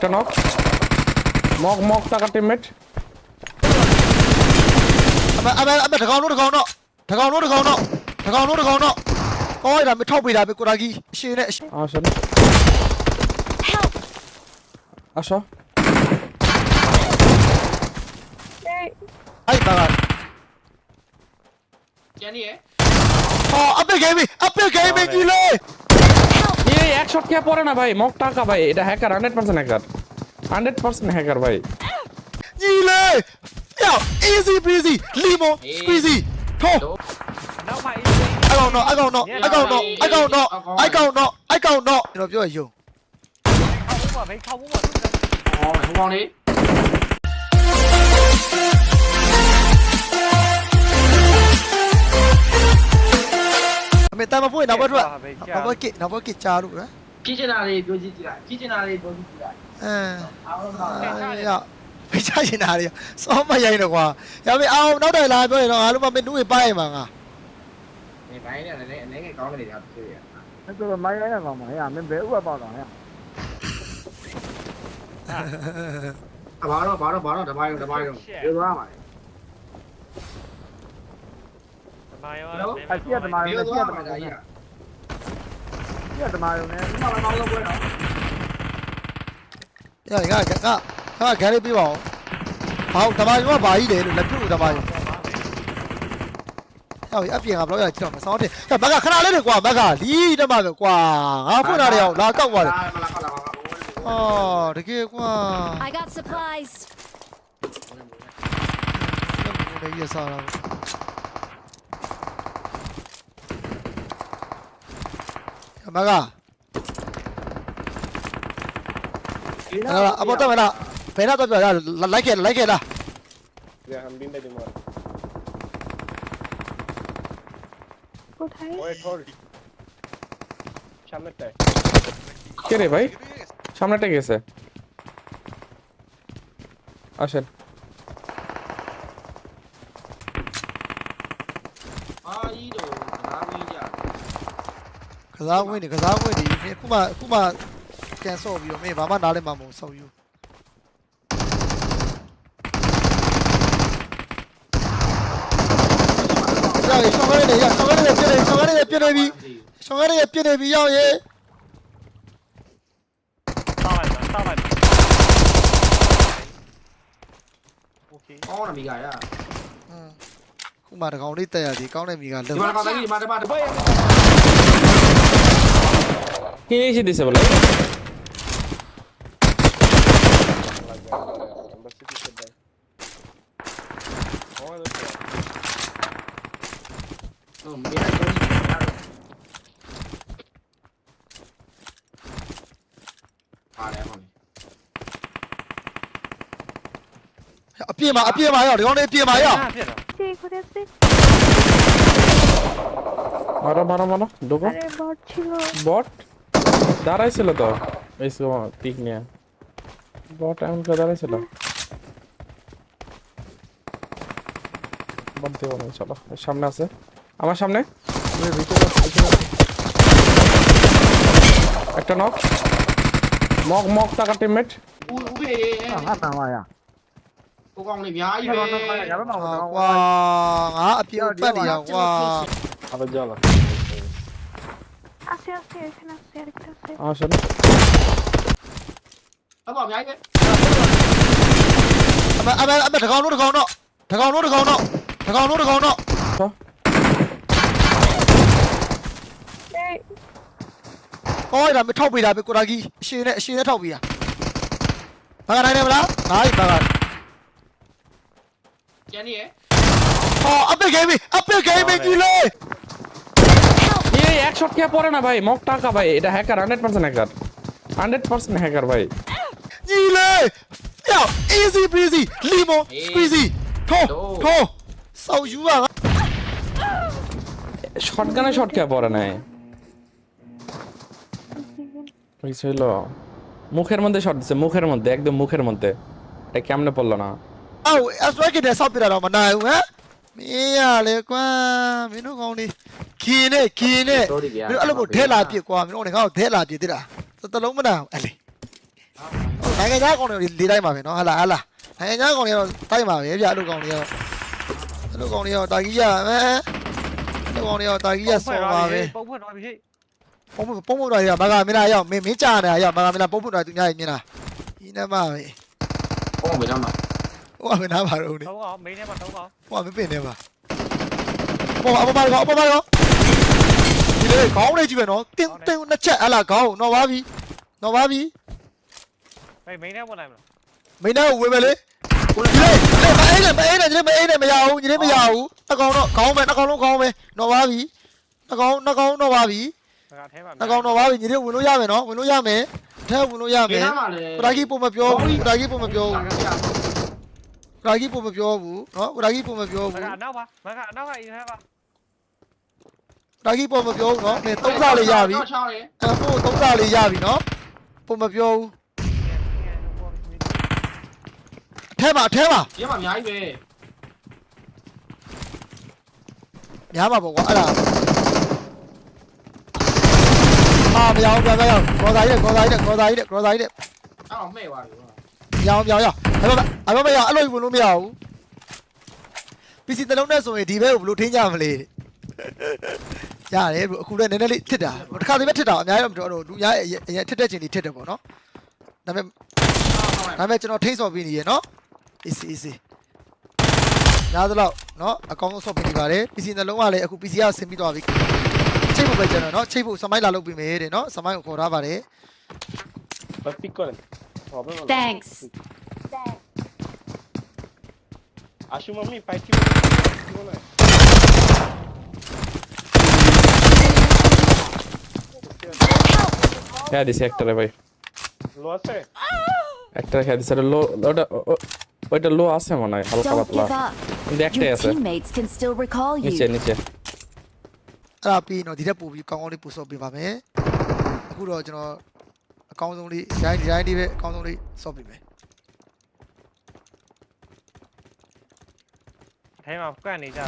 একটা নক মক মক টাকা টিমমেট আবে আবে আবে ঢাকাও নো ঢাকাও নো ঢাকাও নো ঢাকাও নো ঢাকাও নো ঢাকাও নো ওই রামে ঠপ বিরা বে কোরাগি শিনে আসেন আসো আই বাবা জানি এ ও আবে গেমি আবে গেমি গিলে এই এক শট কে পড়ে না ভাই মক টাকা ভাই এটা হ্যাকার 100% হ্যাকার 100% হ্যাকার ভাই ইলে Yo, easy breezy, limo, squeezy, go. I don't know, I don't know, I don't know, I don't know, I don't know, I don't know. Rồi vô rồi vô. Không uống mà, không uống mà. Ờ, không uống đi. ရယုံခေါင်းပါပဲခေါင်းပါသူကဟောဟိုကောင်လေးအမေတမဖို့နောက်ဘက်ထွက်နောက်ဘက်ကနောက်ဘက်ကကြားလို့နော်ဖြစ်ချင်တာလေးပြောကြည့်ကြည့်လိုက်ဖြစ်ချင်တာလေးပြောကြည့်ကြည့်လိုက်အင်းအားလုံးတော့ရဖိချရှင်တာတွေစောမရိုင်းတော့ကွာရပြီအောင်နောက်တိုင်လာပြောရင်တော့အားလုံးမမင်းနူးဝေပါရမှာငါနေပိုင်းနဲ့လည်းအနေငယ်ကောင်းနေတယ်ဖြစ်ရအဲ့တော့မိုင်းရိုင်းရကောင်မဟဲ့မင်းဘယ်ဥပပေါတော့ဟဲ့အဘာတော့ဘာတော့ဘာတော့တပိုင်းတော့တပိုင်းတော့ပြောသွားပါ မာယောနော်အပြတ်တမားပြောရောပြသွားတ်တပါမားဒါရောကြီးပြတ်တမားရောနဲ့ဒီမှာလည်းကောင်းလို့ပွဲတော့ရငါကငါငါဂန်လေးပြပါအောင်ဟောတမယုံကဘာကြီးလဲလို့လက်ပြုတ်တမယုံဟောအပြင်ကဘလော့ရကြည့်တော့မစောင်းတယ်ကမကခဏလေးတွေကွာမကလီးတမပဲကွာငါဖွင့်တာတွေအောင်လာကောက်သွားတယ်မလားကောက်လာပါအော်တကယ်ကွာ I got supplies. ဘယ်ရစား 나가. 나가. 아, 뭐다, 나, 배나 더, 나, 라이게, 라이게, 나. Yeah, I'm being the demon. কে রে ভাই সামনেটা গেছে আসেন စားဝင်တွေကစားဝင်တွေအခုမှအခုမှကန်ဆော့ပြီးတော့မင်းဘာမှနားလဲမှာမဟုတ်ဆော်ယူရရဆောင်ရနေရဆောင်ရနေပြည့်နေဆောင်ရနေပြည့်နေပြီဆောင်ရနေပြည့်နေပြီရောက်ရေ上来的，上来的。OK，ကောင်းတာမိကရဟွန်းအခုမှတကောင်လေးတက်ရစီကောင်းတဲ့မိကဒီလောက်မှာတကြီးဒီမှာဒီမှာတပတ်ရ কিনে এসে দিছে বলে? 啊，别买，别买呀！刘那别买呀！মারো মারো মারো ডোবো আরে বট ছিল বট দাঁড়াইছিল তো এই পিক নিয়ে বট এমন করে দাঁড়াইছিল বলতে পারব চলো সামনে আছে আমার সামনে একটা নক মক মক টাকা টিমমেট 哇！啊，别别理啊！哇！好的，叫了。আসছে আসছে এখানে আসছে আরেকটা আসছে আমার সামনে nó bỏ nhanh đấy con nó thằng con nó thằng con nó thằng con nó thằng con nó thằng con nó coi là mày thâu bì là mày cô đã ghi xin đấy xin đấy thâu bì à? Bà cái này đây mà đó. Đấy bà cái cái này ấy. Ờ ấp bên game đi ấp bên game đi lên. এক শট পড়ে না ভাই মক টাকা ভাই এটা hacker hundred percent hacker hundred percent hacker ভাই। ইলে! Yeah easy breezy lemon squeezy Sau শটগানে শট পড়ে নাই। ছিল মুখের মধ্যে শট দিছে মুখের মধ্যে একদম মুখের মধ্যে। এটা কেমনে পড়ল না? আও আস ওয়াকে দে সাপিরা না হ্যাঁ? মিয়া লে মিনু ဘူးဟမ်မင်းရလေကွာမင်းတို့ကောင်းလေးခင်းနဲ့ခင်းနဲ့။တော်ပြီဗျာမင်းတို့အဲ့လိုမျိုးဒဲလာပြစ်ကွာမင်းတို့ငါ့ကိုဒဲလာပြစ်သေးတာသတလုံးမနာအဲ့လေ။နိုင်ငံသားကောင်တွေလေးတိုင်းပါပဲနော်ဟာလားဟာလားနိုင်ငံသားကောင်တွေတော့တိုင်းပါပဲဗျအဲ့လိုကောင်တွေရောအဲ့လိုကောင်တွေရောတာကြီးရမယ်အဲ့လိုကောင်တွေရောတာကြီးရဆော်ပါပဲပုံဖွင့်သွားပြီဟေ့ပုံပုံပုံပုံတော်ရမကမင်းလားရောက်မင်းမင်းကြာနေတာရောက်မကမင်းလားပုံပုံတော်သူများကြီးမြင်လားဒီနမပဲဟုတ်ပြီတော့မှာဟိုကမင်းနာပါတော့နေသုံးအောင်မိန်းထဲမှာသုံးအောင်ဟိုကမင်းပင်နေပါပေါ်အပေါ်ပါကောအပေါ်ပါကောဒီ လေခေါင်းလေးကြည့်ပဲနော်တင်းတင်းနှစ်ချက်ဟလာခေါင်းတော့ပါပြီတော့ပါပြီဟေးမိန်းထဲဝင်နိုင်မလားမင်းတော့ဝေးပဲလေဒီလေမအေးနဲ့မအေးနဲ့ဒီလေမအေးနဲ့မရဘူးဒီလေမရဘူးအကောင်တော့ခေါင်းပဲအကောင်လုံးခေါင်းပဲတော့ပါပြီအကောင်အကောင်တော့ပါပြီငါထဲမှာအကောင်တော့ပါပြီညီလေးဝင်လို့ရမယ်နော်ဝင်လို့ရမယ်ထဲဝင်လို့ရမဘယ်ယ်နားမှာလဲကိုရာကြီးပုံမပြောဘူးကိုရာကြီးပုံမပြောဘူးတာကပြကိုရာကြီးပုံမပြောဘူးနော်ကိုရာကြီးပုံမပြောမဘူးကအနောက်ပါမကအနောက်ကအိမ်ထဲပါ ကိုရာကြီးပုံမပြောဘူးနော်မင်းသုံးစားလေးရပြီတော့ချောင်းလေအဲ့ဖို့သုံးစားလေးရပြီနော်ပုံမပြောဘူးအထဲမှာအထဲမှာဒီမှာအများကြီးပဲများပါပေါ့ကွာအဲ့ဒါအာမရအောင်ပြန်ပြန်ရအောင်ခေါ်စားရခေါ်စားရခေါ်စားရခေါ်စားရအဲ့တော့မဲ့သွားပြီကွာရအောင်ပြောင်းရအောင်အဲ့တော့အဲ့တော့မရအဲ့လိုဝင်လို့မရဘူးပီစီတလုံးနဲ့ဆိုရင်ဒီဘက်ကိုဘယ်လိုထင်းကြမလဲ ရတယ်ဘအခုလည်းနည်းနည်းလေးထစ်တာတစ်ခါတည်းပဲထစ်တာအများကြီးတော့မတော်တော့လူများအရင်ထစ်တဲ့ချိန်ကြီးထစ်တယ်ပေါ့နော်ဒါပေမဲ့ဒါပေမဲ့ကျွန်တော်ထိန်းစော်ပြီးနေရနော် easy easy ညားသလောက်နော်အကောင်းဆုံးဆော့ပြီးနေပါတယ်ပီစီနှလုံးကလည်းအခုပီစီကဆင်ပြီးသွားပြီချိတ်ဖို့ပဲကျွန်တော်နော်ချိတ်ဖို့စမိုင်းလာလုပ်ပြီးမယ်တဲ့နော်စမိုင်းကိုခေါ်ထားပါတယ် Vai piccole. Vabbè, Thanks. Assume me, pai que হ্যাঁ দিছে একটারে ভাই লো আছে একটা খেয়ে দিছে লো ওটা ও- ও- ওইটা লো আছে মনে হয় হালকা Don't পাতলা give up. কিন্তু একটাই Your আছে teammates can still recall নিচে you. নিচেအဲ့ဒါပြီးရင်တော့ဒီထက်ပိုပြီးကောင်းကောင်းလေးပို့ဆော့ပေးပါမယ်အခုတော့ကျွန်တော်အကောင်းဆုံးလေးဒီတိုင်းဒီတိုင်းလေးပဲအကောင်းဆုံးလေးဆော့ပေးမယ် ထဲမှာကန့်နေကြ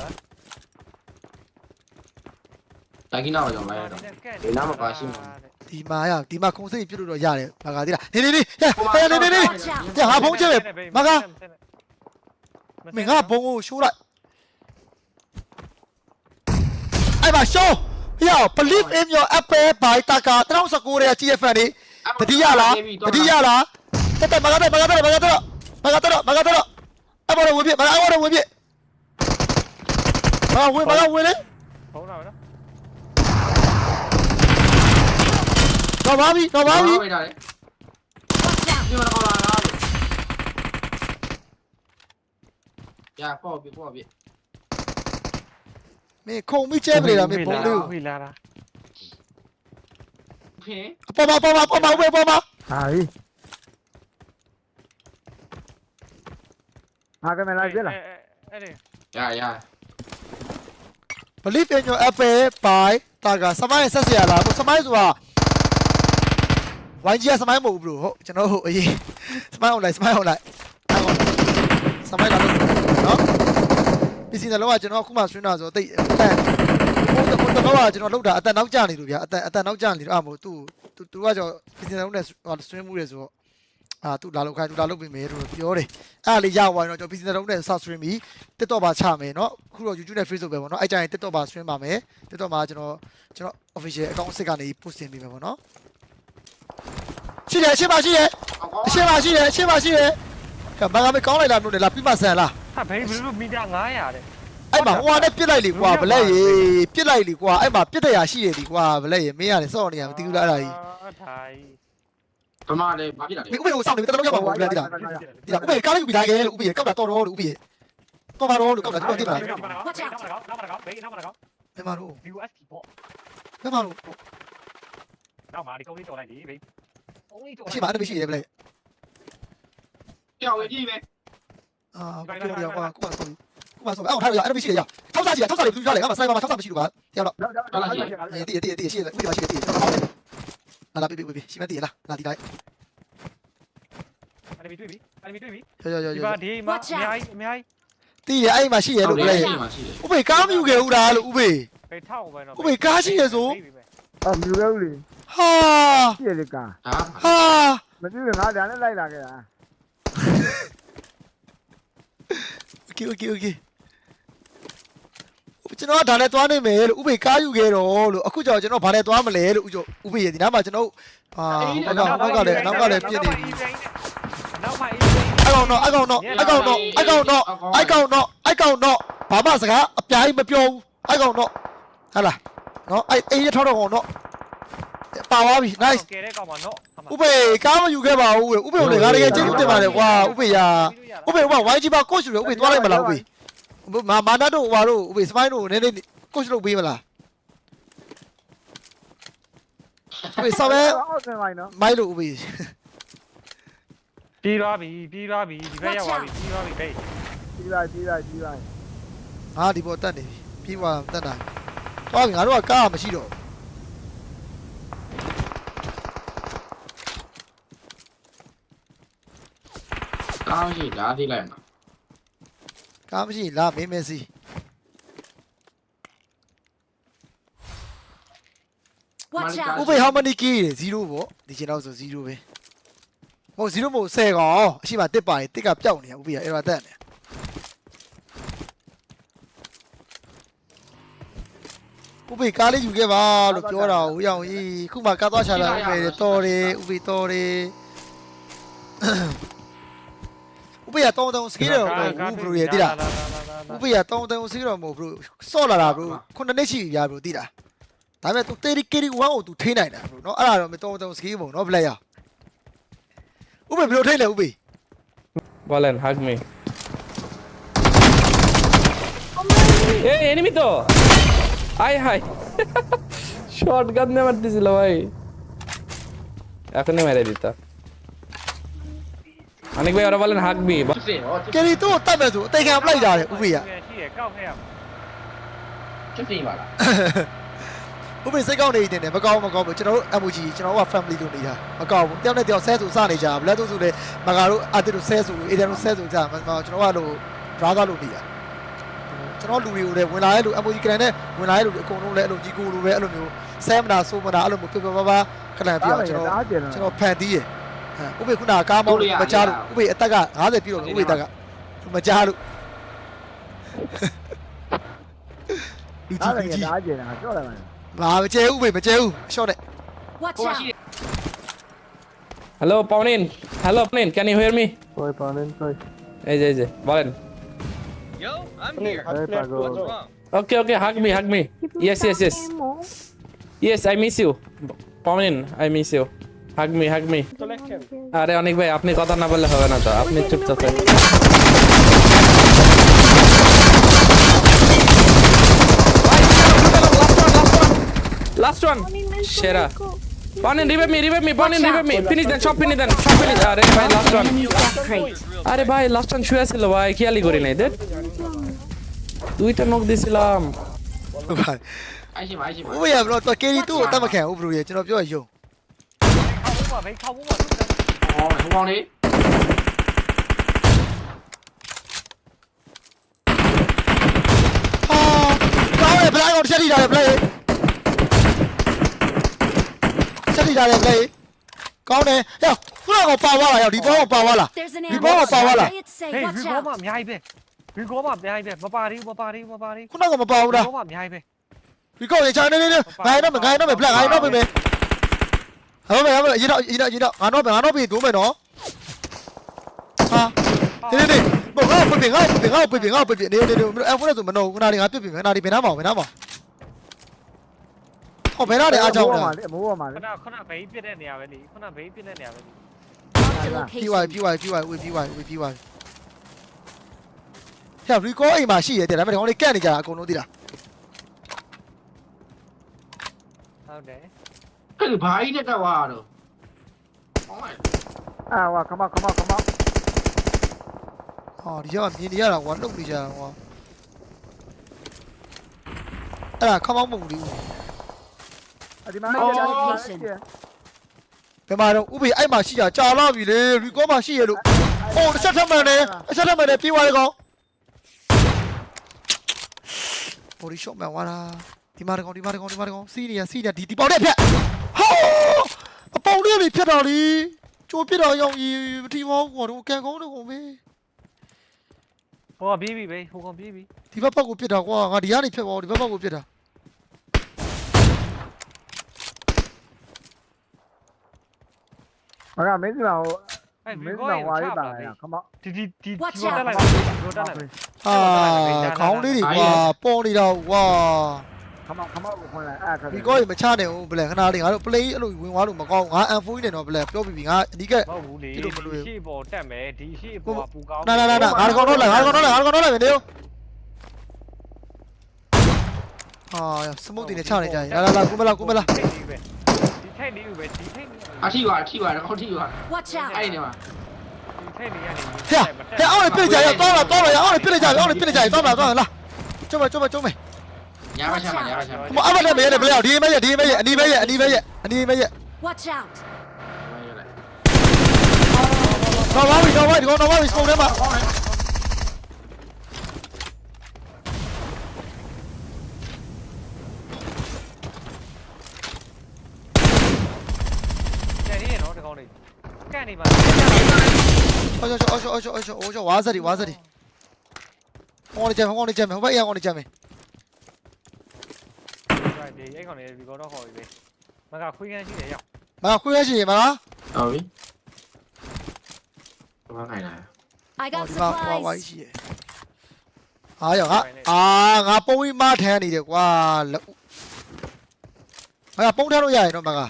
တာတာကီနာကိုကြောင်းလိုက်ရတော့ဒီနားမှာပါရှိမှာဒီမှာရဒီမှာခုံစိတ်ပြတ်လို့တော့ရတယ်မကသေးလားနေနေနေဟဲ့ဟဲ့နေနေနေညဟာဖုန်းချက်ပဲမကမင်းငါဘုံကိုရှိုးလိုက်အဲ့မှာရှိုးဟေ့ believe in your apple by taka 2019ရဲ့ GFN လေးတတိယလားတတိယလားတက်တက်မကတော့မကတော့မကတော့မကတော့မကတော့အဘောဝင်ပြမအဘောဝင်ပြဟာဝင်မလာဝင်လေဖုန်းလာမယ်နော် တော့ပါပြီတော့ပါပြီ ဝေးတာလေဒီမှာတော့လာလာရပေါ့ပြီပေါ့ပြီ မင်းခုံမိကျဲပလေတာမင်းဘုံလေးကို ဝေးလာတာ ဖင်း အပေါ်မှာပေါ်မှာပေါ်မှာဝေးပေါ်မှာ ဟာဟီဟာကမလာပြလား အဲ့ဒီ ရရ believe in your apple by taka စမိုင်းဆက်เสียလားစမိုင်းဆိုတာ YG ကစမိုင်းမဟုတ်ဘူး bro ဟုတ်ကျွန်တော်ဟုတ်အရင်စမိုင်း online စမိုင်း online စမိုင်းလာလို့နော်ပစ္စည်းနှလုံးကကျွန်တော်အခုမှဆွင်းတာဆိုတိတ်အဲဟိုတော့တော့ကျွန်တော်လောက်တာအတန်နောက်ကျနေလို့ဗျာအတန်အတန်နောက်ကျနေလို့အဲ့မို့သူသူသူကကျွန်တော်ပစ္စည်းနှလုံးနဲ့ဆွင်းမှုရဲဆိုတော့အာသူလာလောက်ခိုင်းသူလာလောက်ပြီမယ်လို့ပြောတယ်အဲ့လေးရသွားရင်တော့ကျွန်တော်ပစ္စည်းနှလုံးနဲ့ဆော့ဆွင်းပြီးတက်တော့ပါချမယ်နော်အခုတော့ YouTube နဲ့ Facebook ပဲပေါ့နော်အဲ့ကြရင်တက်တော့ပါဆွင်းပါမယ်တက်တော့မှာကျွန်တော်ကျွန်တော် official account အစ်စ်ကနေ post တင်ပေးမယ်ပေါ့နော် ရှိတယ်ရှိပါရှိတယ်အရှင်းပါရှိတယ်အရှင်းပါရှိတယ်ကဘာကမကောင်းလိုက်လားလို့လေလာပြမဆန်လားဟာဘယ်ဘယ်လိုမီတာ900တဲ့အဲ့မှာဟိုဟာနဲ့ပြစ်လိုက်လေကွာဗလက်ရေပြစ်လိုက်လေကွာအဲ့မှာပြစ်တရားရှိရလေကွာဗလက်ရေမင်းရတယ်စောင့်နေရမသိဘူးလားအဲ့ဒါကြီးဒါကြီးဗမာလေဘာဖြစ်တာလဲမင်းဥပ္ပေကိုစောင့်နေတယ်တော်တော်ရောက်ပါဘူးဗလက်တိလားဒီလားဥပ္ပေကားလေးကိုပြီးလာခဲ့လို့ဥပ္ပေကောက်တာတော်တော်လို့ဥပ္ပေတော်ပါတော့လို့ကောက်တာတော်တိလားနောက်မှာနောက်မှာနောက်မှာဘေးနောက်မှာနောက်ဘယ်မှာတော့ UST ပေါ့ဘယ်မှာတော့နောက်မှာဒီကုန်းလေးတော်လိုက်ဒီဘေးကုန်းလေးတော်အရှိမအဲ့ဒါမရှိတယ်ဗလက်ပြောင်းဝေးကြည့်ပဲအာကိုပြောရကွာကိုမဆိုကိုမဆိုအော်ထားရအဲ့ဒါမရှိတယ်ရထောက်စားကြည့်ထောက်စားလေးပြူကြလေငါမဆိုင်ပါမထောက်စားမရှိလို့ကွာ တရားတော့အေးတည်တည်တည်ရှိတယ်ဥပ္ပေမရှိတယ်တည်လာလာပြပြပြရှိမတည်လားလာဒီလိုက်အဲ့ဒီတွေ့ပြီအဲ့ဒီတွေ့ပြီရောရောဒီရောမှာဒီမှာအများကြီးအများကြီးတည်ရအဲ့မှာရှိရလို့ဗလက်ရှိမှာရှိတယ်ဥပေကားမယူခဲ့ဦးလားလို့ဥပေဘေးထောက်ပဲနော်ဥပေကားရှိရဆိုအော်မြူရဲဦးလေ ဟာ ပြည့်လေကာ ဟာ ဟာ မကြည့်ရင်ငါဒါနဲ့လိုက်လာခဲ့တာ โอเคโอเคโอเคကျွန်တော်ကဒါနဲ့သွားနိုင်မယ်လို့ဥပေကားယူခဲ့တော့လို့အခုကြောင့်ကျွန်တော်ဘာနဲ့သွားမလဲလို့ဥကြောဥပေရဒီနားမှာကျွန်တော်အာဘက်ကဘက်ကလည်းနောက်ကလည်းပြစ်နေပြီ နောက်မှအေး အကောင်တော့အကောင်တော့အကောင်တော့အကောင်တော့အကောင်တော့အကောင်တော့ဘာမှစကားအပြားကြီးမပြောဘူးအကောင်တော့ဟာလားနော်အဲ့အေးရထောက်တော့ကောင်တော့ ပါသွားပြီ nice ကဲတဲ့ကောင်မနော်ဥပေကားမယူခဲ့ပါဘူးဥပေကိုလည်းငါတကယ်ကျေးဇူးတင်ပါတယ်ကွာဥပေရာဥပေကဝိုင်းကြီးပါကို့ရှူတယ်ဥပေသွားလိုက်မလားဥပေမာမာနာတို့ဟွာတို့ဥပေစပိုင်းတို့နည်းနည်းကို့ရှူလုပ်ပေးမလားဥပေဆောင်းမဲအောက်ဆင်လိုက်နော်မိုက်လို့ဥပေပြီးသွားပြီပြီးသွားပြီဒီဘက်ရောက်သွားပြီပြီးသွားပြီဘေးကြီးလိုက်ကြီးလိုက်ကြီးလိုက်ငါဒီပေါ်တက်နေပြီပြီးသွားတက်တာသွားပြီငါတို့ကကားမရှိတော့ ကောင်းရှိလားသိလိုက်မှာကားမရှိလာမင်းမစီ Watch out! ဥပေ how many key 0ပေါ့ဒီချိန်တော့ဆို0ပဲမဟုတ်0မဟုတ်10ကောင်အရှိမတစ်ပါရင်တစ်ကပျောက်နေရဥပေကအဲ့ဒါတက်နေဥပေကားလေးယူခဲ့ပါလို့ပြောတာဟိုရောင်ကြီးခုမှကားသွားချလာဥပေတော်တယ်ဥပေတော်တယ် ဥပေကတောင်းတောင်းစကေးတော့ဘူးဘရိုရဲ့တိလား ဥပ္ပယတောင်းတောင်းစီးတော့မဟုတ်ဘူးစော့လာတာဘရိုခုနှစ်နှစ်ရှိပြီဗျာဘရိုတိတာဒါပေမဲ့ तू 30 KD 1ကို तू ထိနိုင်တာဘရိုနော်အဲ့ဒါတော့မတောင်းတောင်းစကီးမဟုတ်နော်ဘလက်ရဥပ္ပဘယ်လိုထိလဲဥပ္ပ বলেন হাগ মি এই এনিমি তো আয় হাই শর্ট গান দিয়ে মারতেছিল ভাই এখনই মেরে দিত অনেক ভাই ওরা বলেন হাগবি ဖြစ်စင်ဟော KD သူ့ကိုတတ်မဲ့ဆိုအသေးခံပလိုက်တာလေဥပ္ပယ ရှိရကောက်ခဲ့ရမှာ ဖြစ်စင်ပါလား ဥပ္ပစိတ်ကောင်းနေတယ်မကောင်းမကောင်းဘူးကျွန်တော်တို့ MOG ကျွန်တော်တို့က family လို့နေတာမကောင်းဘူးတယောက်နဲ့တယောက်ဆဲဆိုစနေကြဘလက်တို့ဆိုလေမကာတို့အတစ်တို့ဆဲဆိုအေဒန်တို့ဆဲဆိုကြမကျွန်တော်ကလို့ brother လို့နေတာကျွန်တော်လူတွေကိုလည်းဝင်လာတဲ့လူ MOG ကန်နဲ့ဝင်လာတဲ့လူတွေအကုန်လုံးလည်းအဲ့လိုကြီးကိုလိုပဲအဲ့လိုမျိုးဆဲမနာဆိုးမနာအဲ့လိုမျိုးပြပြပါပါခဏပြအောင်ကျွန်တော် အားကျင် ကျွန်တော်ဖန်တီးရဟမ် ဥပိခုနကကားမောင်းမချလို့ဥပိအသက်က90ပြည့်တော့ဥပိတက်ကမချလို့လူကြီးလူကြီးဒါကျင်တာကြောက်လာတယ်ဘာမကျဲဥပိမကျဲဥရှော့တဲ့ ya, ya. ya. Watch Hello Paunin. Hello Paunin. Can you hear me? Oi Paunin Oi. Eh je je. Paunin Yo I'm here. Hey Pago. What's wrong? Okay okay. Hug me hug me. Yes yes yes. Yes I miss you. Paulin I miss you. হাগমি হাগমি আরে অনেক ভাই আপনি কথা না বললে হবে না তো আপনি চুপ থাকেন। লাস্ট ওয়ান সেরা। বনিন রিভাইভ মি রিভাইভ মি বনিন রিভাইভ মি ফিনিশ দেন সব ফিনিশ দেন সব ফিনিশ আরে ভাই লাস্ট ওয়ান আরে ভাই লাস্ট ওয়ান শুয়ে ছিল ভাই খেয়ালি করি নাই দেখ। দুইটা নক দিছিলাম। ভাই। ওই আমরা তো কেরি তো তামাকে উবরুয়ে চলো যাই যাও လို့တော့ကေရီသူ့ကိုတတ်မခံဘူးဘလို့ရကျွန်တော်ပြောရယုံခောက်ဦးမှာဘေးခောက်ဦးမှာဟောဟိုကောင်လေးဟာကောင်းတယ်ဘလိုက်အောင်ချက်ထိတာလေဘလိုက်ချက်ထိတာလေဘလိုက်ကောင်းတယ်ဟဲ့ခုနကပါသွားလာရောက်ဒီဘောကပါသွားလာ There's an Di ambush. ba mapawala? Play it safe. ဟေး Watch ရီကော out. မအများကြီးပဲရီကောမအများကြီးပဲမပါသေးဘူးမပါသေးဘူးမပါသေးခုနကမပါဘူးဘူးလားရီကောမအများကြီးပဲဒီကောနေချာနေနေနေငါရတော့ငါရတော့ဘလက်ငါရတော့ပြီမယ်ဟောမယ်ဟောမယ်ရေတော့ရေတော့ရေတော့ငါတော့ငါတော့ပြီဒိုးမယ်နော်ဟာနေနေနေဘောငါပြပြငါပြပြငါပြပြငါပြပြနေနေနေအဲ့ဖုန်းနဲ့ဆိုမနှောခုနကငါပြပြခဏဒီဘယ်နာမောင်ဘယ်နာမောင်ဟောဘယ်နာလဲအားကြောင်းလားအမိုးပေါ်မှာခလေဏခဏဘေးပြစ်တဲ့နေရာပဲလေခဏဘေးပြစ်တဲ့နေရာပဲလေ Marked a ပြီးသွား location. ပြီးသွားပြီးသွားဝေးပြီးသွားဝေးပြီးသွားဟဲ့ရီကောအိမ်မှာရှိရတယ်ဒါပေမဲ့ဒီကောင်လေးကန့်နေကြတာအကုန်လုံးသိလားဟုတ်တယ် အဲ့ဒီဘာကြီးနဲ့တက်သွားတော့ဟောမယ်အာဝါခမခမခမဟာဒီကမြင်နေရတာကွာလှုပ်နေကြတာကွာအဲ့ဒါခမောင်းမုံလေးဦးအဒီမှာ location. ဘယ်မှာတော့ဥပ္ပေအဲ့မှာရှိတာကြာလာပြီလေရီကောမှာရှိရလို့အိုးတစ်ချက်ထပ်မှန်တယ်တစ်ချက်ထပ်မှန်တယ်ပြေးသွားတယ်ကောင်ဟိုဒီရှော့မှန်သွားတာဒီမှာတကောင်ဒီမှာတကောင်ဒီမှာတကောင်စီးနေရစီးနေဒီဒီပေါက်တဲ့ဖြတ်ဟောအ ပေါက်လေးတွေဖြတ်တော်လीကြိုးပြစ်တော့ရောင်ကြီးမထီမောကွာတော့ကန်ကောင်းတော့ကုန်ပဲဟိုကပြေးပြီပဲဟိုကောင်ပြေးပြီဒီဘက်ဘက်ကိုပြစ်တာကွာငါဒီကနေဖြတ်သွားဒီဘက်ဘက်ကိုပြစ်တာမကမင်းစီမဟိုအဲ့မဒီင်းစီကောမရင်ဟွာချလေးပါပါလေလားခမောက်ဒီဒီဒီ Watch ဒီတက်လိုက် out. ဒီတက်လိုက်ဟာခေါင်းလေးတွေကွာပေါ်နေတာကွာ ခမောက်ခမောက်ကိုခွန်လိုက်အဲ့ခါဒီကောကြီးမချနိုင်ဘူးဘလက်ခဏလေးငါတို့ play အဲ့လိုဝင်သွားလို့မကောင်းငါ M4 နေတော့ဘလက်ပြောပြီးပြီငါအဓိကမဟုတ်ဘူးလေဒီလိုမလွယ်ဘူးဒီရှေ့ပေါ်တက်မယ်ဒီရှေ့ပေါ်ကပူကောင်းနာနာနာနာငါကောင်တော့လိုက်ငါကောင်တော့လိုက်ငါကောင်တော့လိုက်မင်းတို့ဟာစမုတ်တင်နဲ့ချနေကြရင်လာလာလာကုမလာကုမလာဒီထိတ်လေးပဲဒီထိတ်လေးပဲဒီထိတ်လေးအထီပါအထီပါတော့အထီပါ Watch out! အဲ့ဒီမှာဒီထိတ်လေးကနေဟဲ့ဟဲ့အောင်းပြစ်ကြရတော့လာတော့လာအောင်းပြစ်ကြရအောင်းပြစ်ကြရတော့လာတော့လာကျုံမကျုံမကျုံမညာ မချမ်းပါညာမချမ်းပါမအမလည်းမရနဲ့ဘလက်ဒီမဲရဒီမဲရအနီမဲရအနီမဲရအနီမဲရ Watch out! တော့ပါပြီတော့ပါဒီကောင်တော့ပါပြီစပုံထဲမှာကျ န်နေရနော်ဒီကောင်လေးကန့်နေပါအော်ချောအော်ချောအော်ချောအော်ချောအော်ချောဝါစရီဝါစရီဟောနေကြဟောနေကြဟိုဘက်ရဟောနေကြမယ်ဒီအဲ့ကောင်လေးဒီကောင်တော့ဟောပြီပဲမကခွေးကန်းရှိတယ်ရောက်မခွေးရရှိရမလားဟုတ်ပြီဘာခိုင်းလဲ I ဟော got ဒီမှာဟောဝိုင်း supplies. ရှိရအားရောငါအာငါပုံပြီးမထမ်းနေတယ်ကွာငါပုံထမ်းလို့ရရင်တော့မက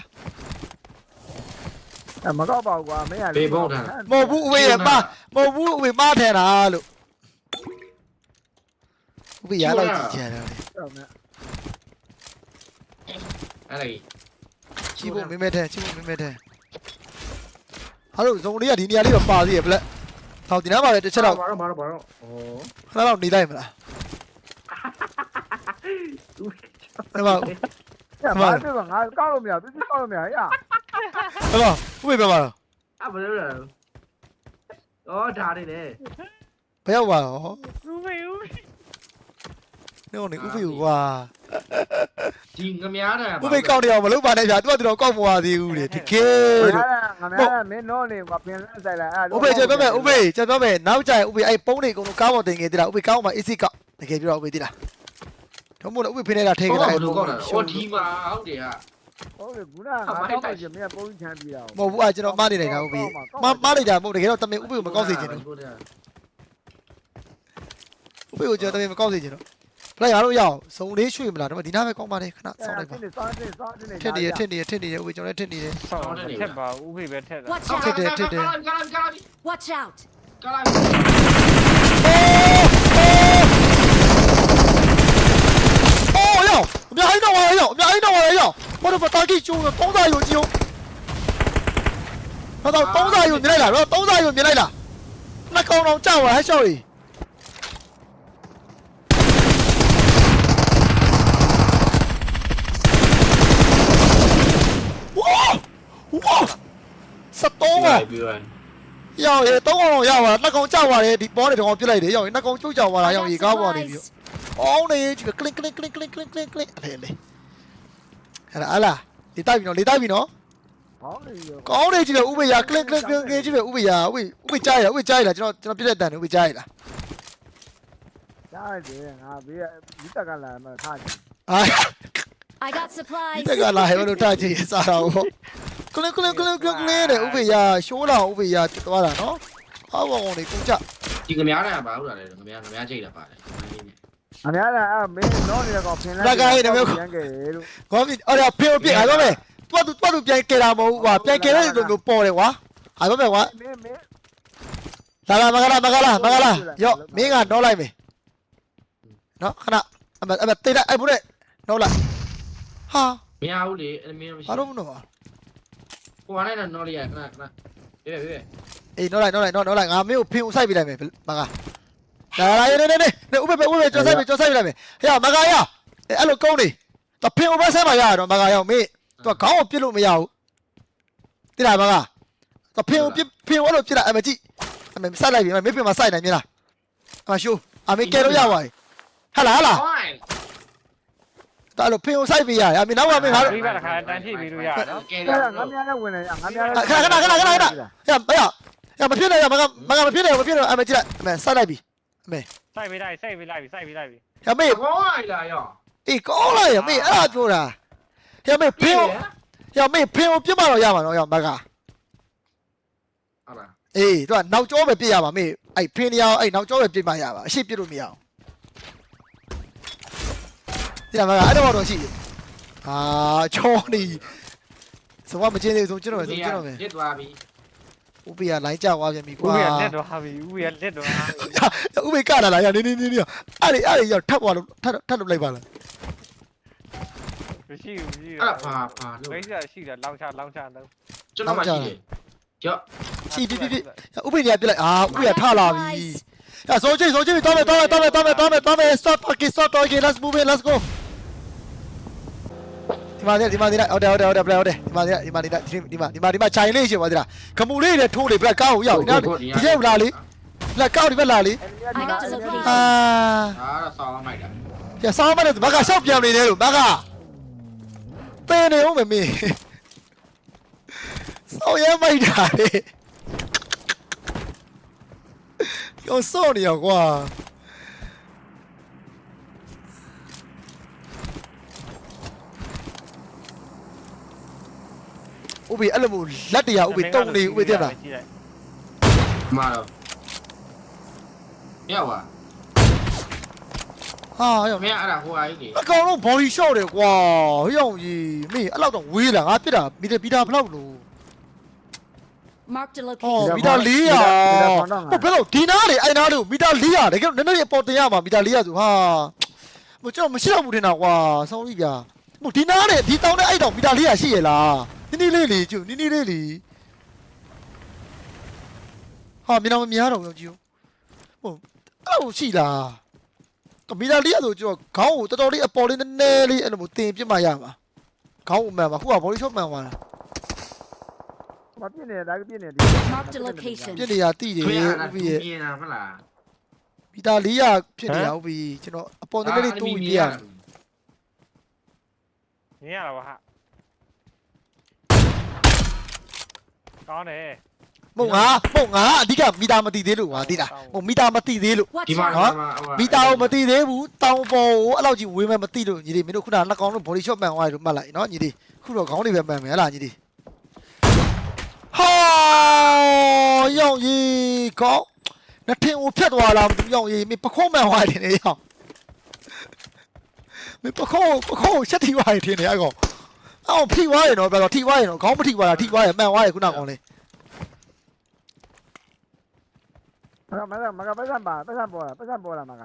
အဲ့မကောက်ပါဘူးကွာမင်းကမဟုတ်ဘူးအဝေးရမမဟုတ်ဘူးအဝေးမထမ်းတာလို့ဥပ္ပရတော့ကြည့်ကြတယ်တော့မင်း အဲ့ဒါကြီးချီဖို့မင်းမဲထဲချီဖို့မင်းမဲထဲအားလို့ဇုံလေးကဒီနေရာလေးတော့ပါသေးရဗလက်ဟောဒီနားမှာလည်းတစ်ချက်တော့ဘာတော့ဘာတော့ဘာတော့ဩခဏတော့နေလိုက်မလားအဲ့မှာအဲ့ဘာဖြစ်လဲငါကောက်လို့မရဘူးသူကောက်လို့မရရအဲ့မှာဥပ္ပပြပါတော့အဘယ်လိုလဲဩဒါနေလေဘယ်ရောက်ပါတော့ဦးမေဦး နေဦးနေဥပ္ပယူကွာဒီငမားတယ်ဥပ္ပကောက်နေအောင်မလုပ်ပါနဲ့ဗျာသူကသူတော့ကောက်မသွားသေးဘူးလေတကယ်ငါငါမင်းတော့နေကွာပြင်လက်ဆိုင်လာအဲ့ဥပ္ပကျွန်တော်ပြောမယ်ဥပ္ပကျွန်တော်ပြောမယ်နောက်ကြရင်ဥပ္ပအဲ့ပုံးတွေအကုန်လုံးကားပေါ်တင်ခဲ့သေးတာဥပ္ပကောက်မှ AC ကောက်တကယ်ပြောတော့ဥပ္ပသေးလားတော့မို့လို့ဥပ္ပဖိနေတာထိဟိုခဲ့ကတာဘယ်လိုကောက်တာဩဒီမှာဟုတ်တယ်ဟာဟုတ်လေခုနငါတော့မှကျမင်းပုံးချမ်းပြရအောင်မဟုတ်ဘူးအကျွန်တော်မှားနေနေတာဥပ္ပမမှားနေတာမဟုတ်တကယ်တော့တမင်ဥပ္ပကိုမကောက်စေချင်ဘူးဥပ္ပကိုကျွန်တော်တမင်မကောက်စေချင်တော့ဖ လိုက်ရတော့ရအောင်စုံလေးရွှေ့မလားဒါပေမဲ့ဒီနားပဲကောက်ပါနဲ့ခဏစောင့်လိုက်ပါ နေစောင်းနေစောင်းနေ ထစ်နေရထစ်နေရထစ်နေရဥပ္ပကျွန်တော်လည်းထစ်နေတယ် ဆောင်းထက်ပါဦးဖေပဲထက်တာ Watch ထစ် out! တယ်ထစ်တယ် ကာလာကာလာ Watch out! ကာလာ 哦哟，我们还闹完了哟，我们还闹完了哟，我的妈，大鸡猪，东大有鸡哦，那到东大有你来了，那东大有你来了，那高龙站我还笑你。 哇စတော့ပါရောင်ရေတော့အောင်ရပါနှစ်ကောင်ကြောက်ပါတယ်ဒီပေါ်နေတော့ပြစ်လိုက်တယ်ရောင်ရေနှစ်ကောင်ကျုပ်ကြောက်ပါလားရောင်ရေကားပေါ်နေပြီအောင်းနေကြီးကလင်ကလင်ကလင်ကလင်ကလင်ကလင်ကလင်အလေလေအဲ့ဒါအလားလေတိုက်ပြီနော်လေတိုက်ပြီနော်ကောင်းနေကြီးပဲဥပယာကလင်ကလင်ကလင်ကြီးပဲဥပယာဥပဥပကြားရဥပကြားရလားကျွန်တော်ကျွန်တော်ပြစ်တဲ့တန်ဥပကြားရလားကြားရတယ်ငါဘေးကမိတက်ကလာမှထားတယ်အာ I got ဒီ supplies. တက်ကလာဟဲ့လို့ထားကြည့်စားတော့ကလင်းကလင်းကလင်းကလင်းကလင်းတဲ့ဥပယာရှိုးလာဥပယာတက်သွားတာနော်အောက်ဘောင်နေကုန်ကြဒီငမားတယ်ဘာလို့လဲငမားငမားကြိတ်တာပါတယ်အများလားအဲ့မင်းတော့နေကောဖင်လိုက်ရန်ခဲ့လို့ကောင်းပြီအဲ့ဒါဖေးပြအဲ့တော့မယ်တွတ်တွတ်ပြန်ကြတာမဟုတ်ဘူးကွာပြန်ကြတဲ့လူမျိုးပေါ်တယ်ကွာအဲ့တော့မယ်ကွာမင်းမင်းလာလာမကလာမကလာမကလာရော့မင်းကတော့လိုက်မယ်နော်ခဏအမအမတေးလိုက်အဲ့ဘူးတဲ့နော်လိုက် ဟာမရဘူးလေအဲ့မင်းမရှိဘာလို့မနော်ကိုကလည်းနော်လေးရခဏခဏပြေးပြေးအေးနော်လိုက်နော်လိုက်နော်နော်လိုက်ငါမင်းကိုဖင်ကိုစိုက်ပြလိုက်မယ်မကလာလာနေနေနေနေဥပပေဥပပေကျော်စိုက်ပြကျော်စိုက်ပြလိုက်မယ်ဟဲ့မကရအဲ့လိုကုန်းနေတဖင်ကိုပဲဆက်မှာရတော့မကရအောင်မင်းသူကခေါင်းကိုပြစ်လို့မရဘူးတိလားမကတဖင်ကိုပြစ်ဖင်ကိုအဲ့လိုပြစ်လိုက်အမကြည့်အမစိုက်လိုက်ပြီမင်းဖင်မှာစိုက်နိုင်မလားအမရှိုးအမေကဲလို့ရပါဟဲ့လားဟဲ့လားဟိုင်း ဒါလို့ဖင်ကိုစိုက်ပေးရတယ်အမေနောက်ကမင်းငါတို့ပြီးပါတခါတန်းဖြည့်ပြီးလို့ရနော်ကဲအဲ့ဒါဒါငါများနဲ့ဝင်နေငါများနဲ့ခဏခဏခဏခဏခဏရမရရမဖြစ်နေရမကမကမဖြစ်နေမဖြစ်နေအမေကြည့်လိုက်အမေစိုက်လိုက်ပြီစိုက်ပေးလိုက်စိုက်ပေးလိုက်ပြီစိုက်ပေးလိုက်ပြီရမေဘောလိုက်လာရောအေးကောင်းလိုက်ရမေအဲ့ဒါပြောတာရမေဖင်ကိုရမေဖင်ကိုပြစ်မတော့ရမှာတော့ရမကဟုတ်လားအေးသူကနောက်ကျောပဲပြစ်ရပါမေအဲ့ဖင်နေအောင်အဲ့နောက်ကျောပဲပြစ်မှရပါအရှိပြစ်လို့မရအောင် ဒီမှာအဲ့တော့တော့ရှိတယ်အာချောနေစမမချင်းသေးဆုံးကျွန်တော်ကျွန်တော်မယ်ရစ်သွားပြီဥပိယလိုင်းကြွားပြန်ပြီဥကွာပ္ပရလက်တော့ဟာပြီဥပ္ပရလက်တော့ဟာဥပိကလာလာရနေနေနေနေအဲ့ဒီအဲ့ဒီရောက်ထပ်သွားလို့ထပ်ထပ်လုပ်လိုက်ပါလားမရှိဘူးမရှိဘူးအဲ့ဒါပါပါလို့မိတ်ဆက်ရှိတယ်လောင်းချလောင်းချတော့ကျွန်တော်မှရှိတယ်ကြော့ရှိပြပြပြဥပိကပြလိုက်အာဥပိကထလာပြီအဲ့ဆိုချင်းဆိုချင်းတောင်းမယ်တောင်းမယ်တောင်းမယ်တောင်းမယ်တောင်းမယ်တောင်းမယ် stop talking stop talking let's move in let's go ဒီမှာဒီမှာဒီမှာဟုတ်တယ်ဟုတ်တယ်ဟုတ်တယ်ပြလိုက်ဟုတ်တယ်ဒီမှာဒီမှာဒီမှာဒီမှာဒီမှာဒီမှာခြိုင်လေးရှိပါသေးလားခမူလေးတွေထိုးလေပြကောက်ရောက်ဒီရဲ့လာလေလက်ကောက်ဒီဘက်လာလေ I got the location. အာဒါတော့ဆောင်းလိုက်တာပြဆောင်းမလို့မကရှောက်ပြန်နေတယ်လို့မကတင်းနေဦးမမေဆောင်းရဲမိုက်တာလေရောစောနေရောကွာ ဥပ္ပေအဲ့လိုမျိုးလက်တရားဥပ္ပေတုံနေဥပ္ပေတဲ့လားမှာတော့မြောက်ပါဟာရောမင်းအဲ့ဒါဟိုအားကြီးအကောင်လုံး body shot တယ်ကွာဟိုအောင်ကြီးမေအဲ့လောက်တော့ဝေးလာငါပြစ်တာမီတာမီတာဘယ်လောက်လို့ Marked a ဟော location. မီတာ400ဟုတ်ဘယ်လိုဒီနားလေအဲ့နားလေမီတာ400တကယ်နည်းနည်းအပေါ်တင်ရမှာမီတာ400ဆိုဟာမကျွန်တော်မရှိတော့ဘူးတင်တာကွာဆောင်းပြီဗျာဟိုဒီနားလေဒီတောင်းတဲ့အဲ့တောင်မီတာ400ရှိရလား နီးနီးလေးလေးကျူနီးနီးလေးလေးဟာမင်းတော့မများတော့ဘူးကြည့်ဟိုအဲ့လိုရှိလားကမီတာ400ဆိုကျွန်တော်ခေါင်းကိုတော်တော်လေးအပေါ်လေးနည်းနည်းလေးအဲ့လိုမျိုးတင်ပြစ်မှရမှာခေါင်းကိုမှန်မှာခုက body shot မှန်သွားတာမပြည့်နေဒါကပြည့်နေဒီ Marked a location. ပြစ်နေရတိတယ်မင်းဥအဲ့ဒါပ္ပိရဲ့မြင်တာမလားမီတာ400ဖြစ်နေရဥပ္ပီကျွန်တော်အပေါ်နည်းနည်းလေးတိုးပြီးပြရမယ်မြင်ရတာပါဟာ ကောင်းတယ်မဟုတ်ငါမဟုတ်ငါအဓိကမီတာမတိသေးလို့ငါသိလားမဟုတ်မီတာမတိသေးလို့ Watch ဒီမှာ out. မီတာကိုမတိသေးဘူးတောင်ပေါ်ကိုအဲ့လောက်ကြီးဝေးမဲ့မတိလို့ညီလေးမင်းတို့ခုနကလက်ကောင်လို့ body shot မှန်သွားတယ်လို့မှတ်လိုက်နော်ညီလေးခုတော့ခေါင်းလေးပဲမှန်မယ်ဟလားညီလေးဟာရောင်ကြီးကောင်းနှစ်ထင်ကိုဖြတ်သွားလားမသိဘူးရောင်ကြီးမင်းပခုံးမှန်သွားတယ်နေရောင်မင်းပခုံးပခုံးချက်ထိသွားတယ်ထင်နေအကောင် အော်ထိသွားရင်တော့ပြတော့ထိသွားရင်တော့ခေါင်းမထိသွားတာထိသွားရင်မှန်သွားရင်ခုနကောင်လေးမကမကမကပတ်စံပါပတ်စံပေါ်လာပတ်စံပေါ်လာမက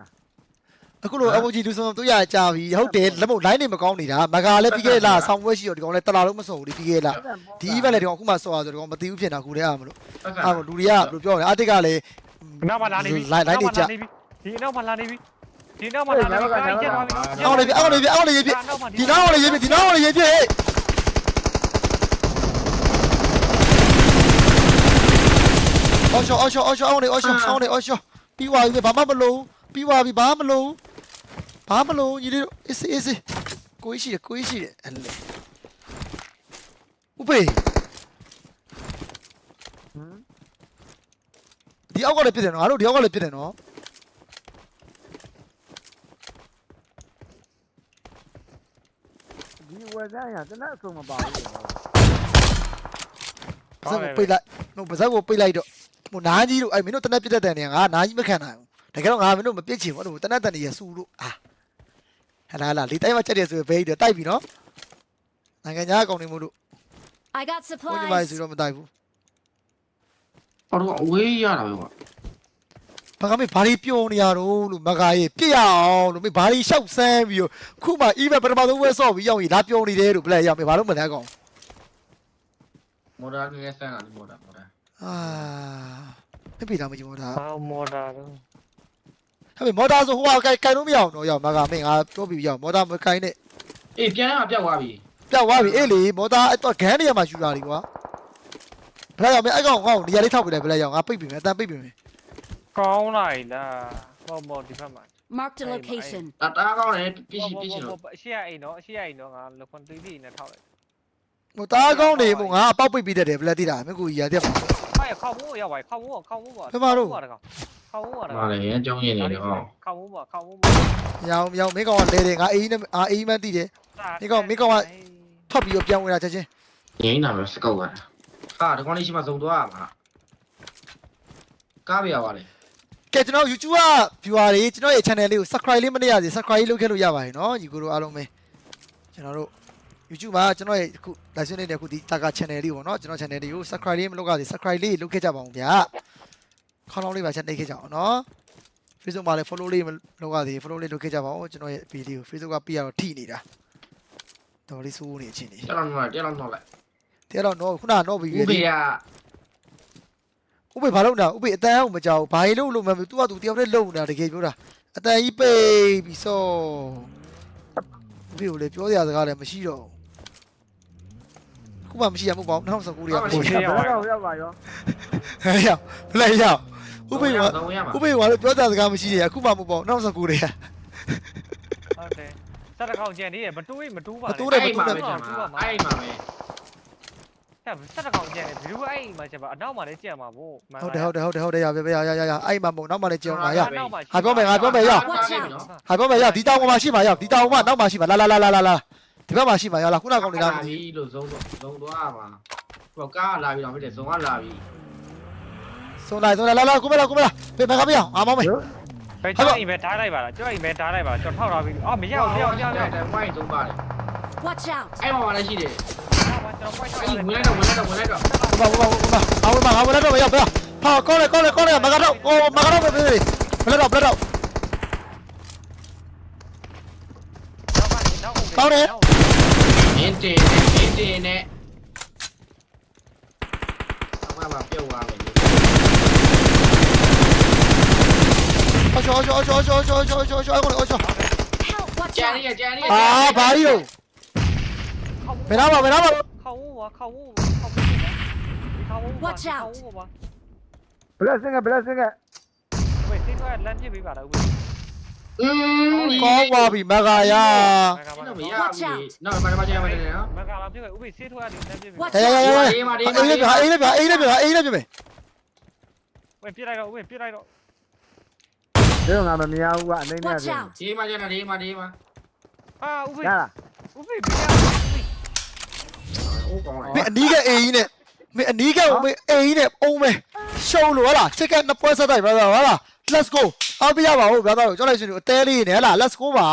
အခုလို emoji လူဆုံးတို့ရကြပြီဟုတ်တယ်လက်မ line နေမကောင်းနေတာမကလည်းပြီးခဲ့လားဆောင်းပွဲရှိတော့ဒီကောင်လည်းတလားလုံးမစုံဘူးဒီပြီးခဲ့လားဒီ event လည်းဒီကောင်အခုမှဆော်ရဆိုဒီကောင်မသိဘူးဖြစ်နေတာခုတည်းအားမလို့အားမလူတွေကဘယ်လိုပြောလဲအတစ်ကလည်းနောက်မှလာနေပြီ line line နေကြဒီနောက်မှလာနေပြီ ဒီနောက်မှလာနေပြီကျက်သွားပြီအောက်လေပြအောက်လေပြအောက်လေရေးပြဒီနားအောက်လေရေးပြဒီနားအောက်လေရေးပြဟေးအော်ရှောအော်ရှောအော်ရှောအောက်လေအော်ရှောအောက်လေအော်ရှောပြီးသွားပြီဘာမှမလို့ပြီးသွားပြီဘာမှမလို့ဘာမှမလို့ညီလေးတို့အေးအေးအေးကိုရှိတယ်ကိုရှိတယ်အဲ့လေဥပေဒီအောက်ကလည်းပြစ်တယ်နော်ငါတို့ဒီအောက်ကလည်းပြစ်တယ်နော် ဝယ်ဆိုင်ရတနက်အစုံမပါဘူးပါဇက်ကိုပိတ်လိုက်နော်ပါဇက်ကိုပိတ်လိုက်တော့ဟိုနားကြီးတို့အဲ့မင်းတို့တနက်ပြစ်တဲ့တန်နေငါနားကြီးမခံနိုင်ဘူးတကယ်တော့ငါမင်းတို့မပြစ်ချင်ဘူးအဲ့လိုတနက်တန်နေရဆူလို့အာဟလာလာလေးတိုင်းမှာချက်တယ်ဆိုဘဲကြီးတော့တိုက်ပြီနော်နိုင်ငံသားအကောင်တွေမို့လို့ I got ဘုန်းကြီးပါစီ supplies. တော့မတိုက်ဘူးဟောတော့အဝေးရတာပဲကွာ ဘာကမေးဘာလေးပြောနေရတော့လို့မကားရေးပြစ်ရအောင်လို့မေးဘာလေးရှောက်ဆန်းပြီးတော့ခုမှ event ပထမဆုံးဝဲဆော့ပြီးရောက်ရင်လာပြောနေတယ်လို့ဘလက်ရောက်မေးဘာလို့မလဲအကောင်မော်ဒါကလေးဆန်းတာဒီမော်ဒါမော်ဒါအာမပြေတာမကြည့်မောတာဘာမော်တာတော့ဟဲ့မော်တာဆိုဟိုကကိုင်ကိုင်လို့မရအောင်တော့ရောက်မကမင်းငါပြောပြီးရောက်မော်တာမကိုင်နဲ့အေးပြန်ရပြောက်သွားပြီပြောက်သွားပြီအေးလေမော်တာအဲ့တော့ဂန်းနေရာမှာယူတာလीကွာဘလက်ရောက်မင်းအဲ့ကောင်ကောင်နေရာလေးထောက်ပြတယ်ဘလက်ရောက်ငါပိတ်ပြီမယ်အတန်ပိတ်ပြီမယ် ကောင်းလိုက်လားမော်မော်ဒီဘက်မှာ Marked a location. တာတာကောင်းတယ်ပြည့်ရှိပြည့်ရှိတော့အရှိရအိမ်တော့အရှိရအိမ်တော့ငါလခွန်သွေးပြီးနဲ့ထောက်လိုက်ဟိုတားကောင်းနေမို့ငါအပေါက်ပိတ်ပြီးတတ်တယ်ဘယ်လက်သိတာမကူကြီးရတဲ့ပါ ဟာရခေါင်းမိုးရောက်ပါခေါင်းမိုးခေါင်းမိုးပါခေါင်းမိုးပါမာလေအကြောင်းရင်းနေတယ်ဟောခေါင်းမိုးပါခေါင်းမိုးပါညောင်ညောင်မင်းကောင်ကလဲတယ်ငါအေးနဲ့အာအေးမှန်းသိတယ်ထွက်ပြီးတော့ပြန်ဝင်လာချက်ချင်းငိမ့်တာပဲစကောက်ပါဟာဒီကောင်လေးရှိမှစုံသွားမှာကားပြရပါလေ ကဲကျွန်တော် YouTube က viewer တွေကျွန်တော်ရဲ့ channel လေးကို subscribe လေးမနေရစေ subscribe လုပ်ခဲ့လို့ရပါတယ်နော်ညီကိုတို့အားလုံးပဲကျွန်တော်တို့ YouTube မှာကျွန်တော်ရဲ့အခု live stream လေးတွေအခုဒီတာကာ channel လေးပေါ့နော်ကျွန်တော် channel လေးကို subscribe လေးမလုပ်ရစေ subscribe လေးလုပ်ခဲ့ကြပါအောင်ဗျာခေါင်းလောင်းလေးပါချက်နှိပ်ခဲ့ကြအောင်နော် Facebook မှာလည်း follow လေးမလုပ်ရစေ follow လေးလုပ်ခဲ့ကြပါအောင်ကျွန်တော်ရဲ့ video ကို Facebook ကပြရတော့ထိနေတာတော်လေးစိုးနေချင်းနေတက်လောက်တော့တက်လောက်တော့လိုက်တက်လောက်တော့ခုနကတော့ပြီးပြီဥပ္ပယ ဥပေဘာလုပ်နေတာဥပေအတန်းအောင်မကြောက်ဘာကြီးလို့လို့မသူကသူတယောက်တည်းလုံနေတာတကယ်ပြောတာအတန်ကြီးပိတ်ပြီးစောဥပေကိုလည်းပြောစရာစကားလည်းမရှိတော့ခုမှမရှိရမှုပေါ့2019လေးကပို့ဘယ်တော့ရောက်ပါရောဟဲ့ရောက်ဘလက်ရောက်ဥပေကတော့ရမှာဥပေကလည်းပြောစရာစကားမရှိတယ်အခုမှမပေါ့2019လေးကဟုတ်တယ်စက်တကောင်ကျန်နေရမတိုးမတိုးပါအဲ့မှာပဲကျန်မှာအဲ့မှာပဲ စက်တကောင်ကျန်နေဘီလူအဲ့မှာကျန်ပါအနောက်မှာလည်းကျန်ပါဗောဟုတ်တယ်ဟုတ်တယ်ဟုတ်တယ်ဟုတ်တယ်ရပြပြရရရရအဲ့မှမဟုတ်နောက်မှလည်းကြောင်ပါရဟုတ်ဟာပြောမယ်ငါပြောမယ်ရ Watch out. ဟာပြောမယ်ရဒီတောင်ပေါ်မှာရှိပါရဒီတောင်ပေါ်မှာနောက်မှာရှိပါလာလာလာလာလာလာဒီဘက်မှာရှိပါရလာခုနကောင်နေလားမသိပြီလို့ဇုံဇုံသွားပါဟိုကားလာပြီတော့ဖြစ်တယ်ဇုံကလာပြီဆုံးလိုက်ဆုံးလိုက်လာလာကိုမလာကိုမလာပြေမကမရအောင်အာမောင်းမေဘယ်ကျောင်းအိမ်ပဲဓာတ်လိုက်ပါလားကျောင်းအိမ်ပဲဓာတ်လိုက်ပါလားကျော်ထောက်လာပြီအော်မရအောင်မရအောင်မရအောင်မရအောင်တယ်ဝိုင်းသုံးပါတယ် Watch out. အဲ့မှာလည်းရှိတယ် Help! Watch out! 啊，朋友，别打我，别打我。over เขา over เขา over เขา over เขา Watch เขา out. over วะ blessing က blessing ကเว้ยซีตัวแลนจิ้มไปป่ะล่ะอุ้ยอืมကောင်းပါပြီမဂါယာတော့မရဘူးနော်ဘာမှမကြိုက်ပါနဲ့နော် မကလာပြည့်ပဲอุ้ยซีตัวแลนจิ้มไปဟဲ့ဟဲ့ဟဲ့ဟဲ့အေးမအေးမ လေးပြအေးလေးပြအေးလေးပြအေးလေးပြမယ်เว้ยปิดไล่တော့อุ้ยปิดไล่တော့ဒီတော့ငါမမြင်ဘူးကအနိုင်နဲ့ Watch ပြ out! ဒီမှာကျန်တာဒီမှာဒီမှာအာอุ้ยရလားอุ้ยปิดอ่ะอุ้ย မင်းအနီးကအေးကြီးနဲ့မင်းအနီးကမင်းအေးကြီးနဲ့အုံးမဲရှုံးလို့ဟလားချက်ကနှစ်ပွဲဆက်တိုက်ပါတော့ဟလား let's go အားပြရပါဦးဗျာတော့ကျွန်တော်လည်းရှင်တို့အသေးလေးနေဟလား let's go ပါ